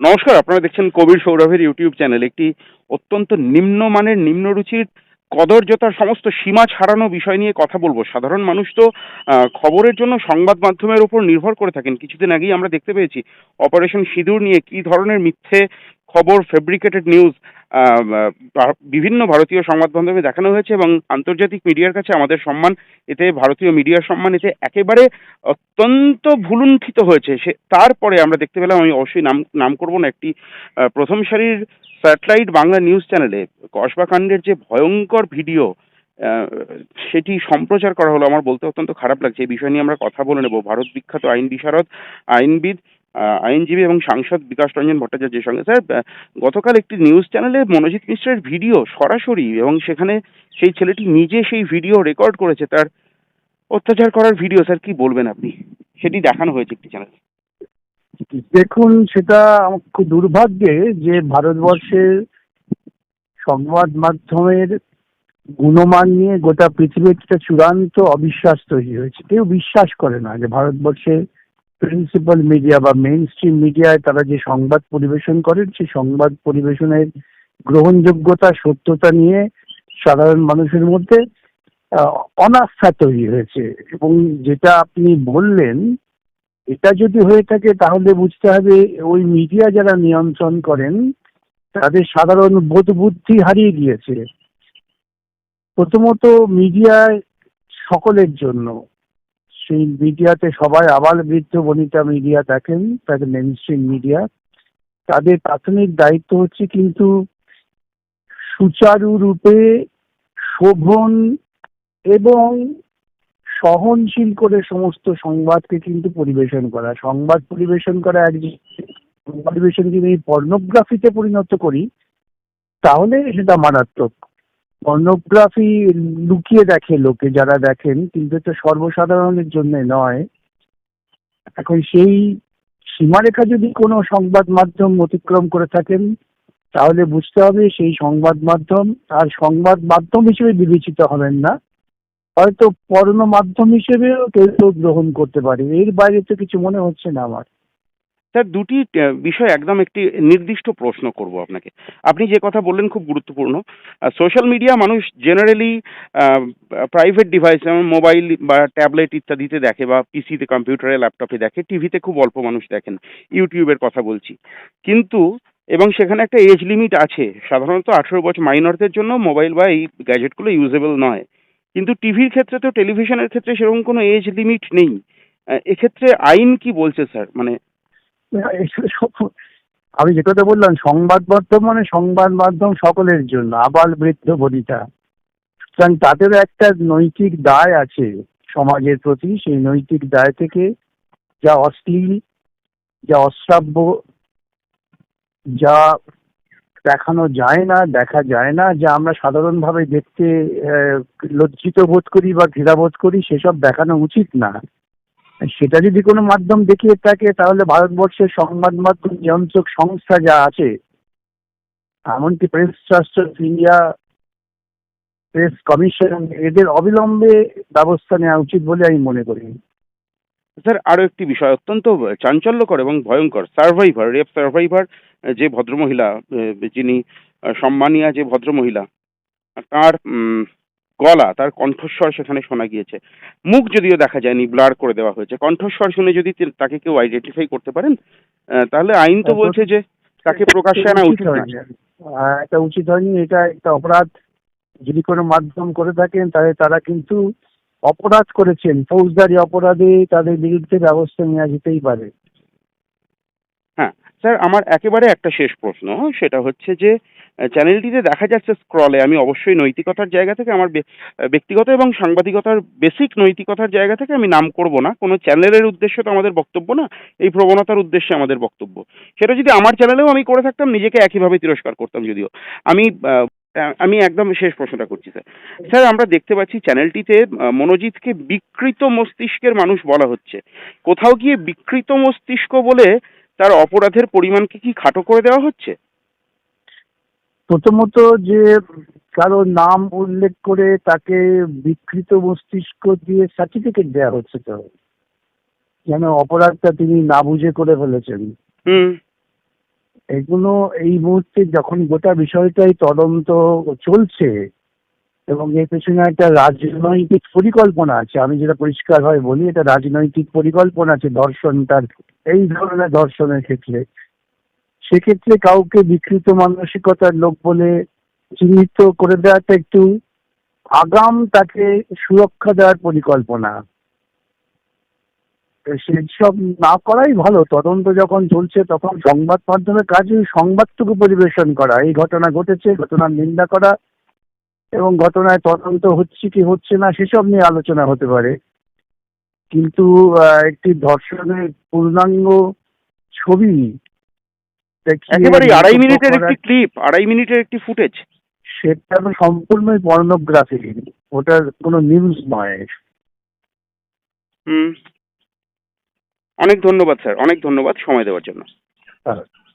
নমস্কার, আপনারা দেখছেন কবির সৌরভের ইউটিউব চ্যানেল। একটি অত্যন্ত নিম্নমানের, নিম্নরুচির, কদর্যতার সমস্ত সীমা ছাড়ানো বিষয় নিয়ে কথা বলব। সাধারণ মানুষ তো খবরের জন্য সংবাদ মাধ্যমের উপর নির্ভর করে থাকেন। কিছুদিন আগেই আমরা দেখতে পেয়েছি, অপারেশন সিঁদুর নিয়ে কি ধরনের মিথ্যে খবর ফেব্রিকেটেড নিউজ বিভিন্ন ভারতীয় সংবাদ মাধ্যমে দেখানো হয়েছে এবং আন্তর্জাতিক মিডিয়ার কাছে আমাদের সম্মান, এতে ভারতীয় মিডিয়ার সম্মান এতে একেবারে অত্যন্ত ভুলুণ্ঠিত হয়েছে। সে, তারপরে আমরা দেখতে পেলাম, আমি অবশ্যই নাম নাম করব না, একটি প্রথম সারির স্যাটেলাইট বাংলা নিউজ চ্যানেলে কসবাকাণ্ডের যে ভয়ঙ্কর ভিডিও সেটি সম্প্রচার করা হলো। আমার বলতে অত্যন্ত খারাপ লাগছে। এই বিষয় নিয়ে আমরা কথা বলে নেব। ভারত বিখ্যাত আইন বিশারদ আইনবিদ আইনজীবী এবং সাংসদ বিকাশ রঞ্জন ভট্টাচার্যের সঙ্গে। স্যার গতকাল একটি নিউজ চ্যানেলে মনোজিৎ মিশ্রের ভিডিও সরাসরি এবং সেখানে সেই ছেলেটি নিজে সেই ভিডিও রেকর্ড করেছে, তার অত্যাচার করার ভিডিও। স্যার, কি বলবেন আপনি? সেটি দেখানো হয়েছে একটি চ্যানেলে। দেখুন, সেটা খুব দুর্ভাগ্যে যে ভারতবর্ষের সংবাদ মাধ্যমের গুণমান নিয়ে গোটা পৃথিবীর একটা চূড়ান্ত অবিশ্বাস তৈরি হয়েছে। কেউ বিশ্বাস করে না যে ভারতবর্ষের প্রিন্সিপাল মিডিয়া বা মেইন স্ট্রিম মিডিয়ায় তারা যে সংবাদ পরিবেশন করেন, সেই সংবাদ পরিবেশনের গ্রহণযোগ্যতা, সত্যতা নিয়ে সাধারণ মানুষের মধ্যে অনাস্থা তৈরি হয়েছে। এবং যেটা আপনি বললেন, এটা যদি হয়ে থাকে তাহলে বুঝতে হবে ওই মিডিয়া যারা নিয়ন্ত্রণ করেন, তাদের সাধারণ বোধ বুদ্ধি হারিয়ে গিয়েছে। প্রথমত মিডিয়ায় সকলের জন্য সেই মিডিয়াতে সবাই আবাল বৃদ্ধ বনিতা মিডিয়া দেখেন, তাদের মেন স্ট্রিম মিডিয়া তাদের প্রাথমিক দায়িত্ব হচ্ছে কিন্তু সুচারুরূপে শোভন এবং সহনশীল করে সমস্ত সংবাদকে কিন্তু পরিবেশন করা। সংবাদ পরিবেশন করা এক পরিবেশন যদি পর্নোগ্রাফিতে পরিণত করি, তাহলে সেটা মারাত্মক। পর্নোগ্রাফি লুকিয়ে দেখে লোকে যারা দেখেন, কিন্তু এটা সর্বসাধারণের জন্য নয়। এখন সেই সীমারেখা যদি কোনো সংবাদ মাধ্যম অতিক্রম করে থাকেন, তাহলে বুঝতে হবে সেই সংবাদ মাধ্যম আর সংবাদ মাধ্যম হিসেবে বিবেচিত হবেন না। হয়তো পর্ণ মাধ্যম হিসেবেও কেউ কেউ গ্রহণ করতে পারে। এর বাইরে তো কিছু মনে হচ্ছে না আমার। স্যার, দুটি বিষয় একদম একটি নির্দিষ্ট প্রশ্ন করব আপনাকে। আপনি যে কথা বললেন খুব গুরুত্বপূর্ণ। সোশ্যাল মিডিয়া মানুষ জেনারেলি প্রাইভেট ডিভাইস যেমন মোবাইল বা ট্যাবলেট ইত্যাদিতে দেখে বা পিসিতে কম্পিউটারে ল্যাপটপে দেখে টিভিতে খুব অল্প মানুষ দেখেন, ইউটিউবের কথা বলছি। কিন্তু, এবং সেখানে একটা এজ লিমিট আছে, সাধারণত আঠেরো বছর মাইনরদের জন্য মোবাইল বা এই গ্যাজেটগুলো ইউজেবল নয়। কিন্তু টিভির ক্ষেত্রে তো টেলিভিশনের ক্ষেত্রে সেরকম কোনো এজ লিমিট নেই। এক্ষেত্রে আইন কি বলছে, স্যার? মানে আমি যে কথা বললাম, সংবাদ মাধ্যম মানে সংবাদ মাধ্যম সকলের জন্য, আবাল বৃদ্ধ বনিতা। সুতরাং তাদেরও একটা নৈতিক দায় আছে সমাজের প্রতি, সেই নৈতিক দায় থেকে যা অশ্লীল, যা অশ্রাব্য, যা দেখানো যায় না, দেখা যায় না, যা আমরা সাধারণভাবে দেখতে লজ্জিত বোধ করি বা ঘৃণাবোধ করি, সেসব দেখানো উচিত না। সেটা যদি কোনো মাধ্যম দেখিয়ে থাকে, তাহলে ভারতবর্ষের সংবাদ মাধ্যম নিয়ন্ত্রক সংস্থা যা আছে, এমনকি Press Trust of India press commission এদের অবিলম্বে ব্যবস্থা নেওয়া উচিত বলে আমি মনে করি। স্যার, আরও একটি বিষয় অত্যন্ত চাঞ্চল্যকর এবং ভয়ঙ্কর। সার্ভাইভার রেপ সার্ভাইভার যে ভদ্রমহিলা যিনি সম্মানিয়া যে ভদ্রমহিলা, তার গলা তার কণ্ঠস্বর সেখানে শোনা গিয়েছে। মুখ যদিও দেখা যায়নি ব্লার করে দেওয়া হয়েছে। কণ্ঠস্বর শুনে যদি তাকে কেউ আইডেন্টিফাই করতে পারেন তাহলে আইন তো বলছে যে তাকে প্রকাশ্যে আনা উচিত এটা উচিত হয়নি এটা একটা অপরাধ। যদি কোনো মাধ্যম করে থাকেন তাহলে তারা কিন্তু অপরাধ করেছেন। ফৌজদারি অপরাধে তাদের বিরুদ্ধে ব্যবস্থা নেওয়া যেতেই পারে। হ্যাঁ স্যার আমার একেবারে একটা শেষ প্রশ্ন সেটা হচ্ছে যে চ্যানেলটিতে দেখা যাচ্ছে স্ক্রলে আমি অবশ্যই নৈতিকতার জায়গা থেকে আমার ব্যক্তিগত এবং সাংবাদিকতার বেসিক নৈতিকতার জায়গা থেকে আমি নাম করব না। কোনো চ্যানেলের উদ্দেশ্য তো আমাদের বক্তব্য না, এই প্রবণতার উদ্দেশ্যে আমাদের বক্তব্য। সেটা যদি আমার চ্যানেলেও আমি করে থাকতাম, নিজেকে একইভাবে তিরস্কার করতাম যদিও। আমি আমি একদম শেষ প্রশ্নটা করছি, স্যার। স্যার, আমরা দেখতে পাচ্ছি চ্যানেলটিতে মনোজিৎকে বিকৃত মস্তিষ্কের মানুষ বলা হচ্ছে। কোথাও গিয়ে বিকৃত মস্তিষ্ক বলে তার অপরাধের পরিমাণকে কি খাটো করে দেওয়া হচ্ছে? প্রথমত যে কারও নাম উল্লেখ করে তাকে বিকৃত মস্তিষ্ক দিয়ে সার্টিফিকেট দেওয়া হচ্ছে তো। যেন অপরাধটা তিনি না বুঝে করে ফেলেছেন। এগুলো এই মুহূর্তে যখন গোটা বিষয়টাই তদন্ত চলছে এবং এর পেছনে একটা রাজনৈতিক পরিকল্পনা আছে আমি যেটা পরিষ্কার হয় বলি এটা রাজনৈতিক পরিকল্পনা আছে দর্শনটার এই ধরনের দর্শনের ক্ষেত্রে। সেক্ষেত্রে কাউকে বিকৃত মানসিকতার লোক বলে চিহ্নিত করে দেওয়াটা একটু আগাম তাকে সুরক্ষা দেওয়ার পরিকল্পনা। সেসব না করাই ভালো। তদন্ত যখন চলছে তখন সংবাদ মাধ্যমের কাজ ওই সংবাদটুকু পরিবেশন করা। এই ঘটনা ঘটেছে, ঘটনার নিন্দা করা এবং ঘটনায় তদন্ত হচ্ছে কি হচ্ছে না সেসব নিয়ে আলোচনা হতে পারে। কিন্তু একটি ধর্ষণের পূর্ণাঙ্গ ছবি একেবারে আড়াই মিনিটের একটি ক্লিপ আড়াই মিনিটের একটি ফুটেজ সেটা তো সম্পূর্ণই পর্নোগ্রাফি ওটা কোনো নিউজ নয়। হুম। অনেক ধন্যবাদ স্যার। অনেক ধন্যবাদ সময় দেওয়ার জন্য। হ্যাঁ।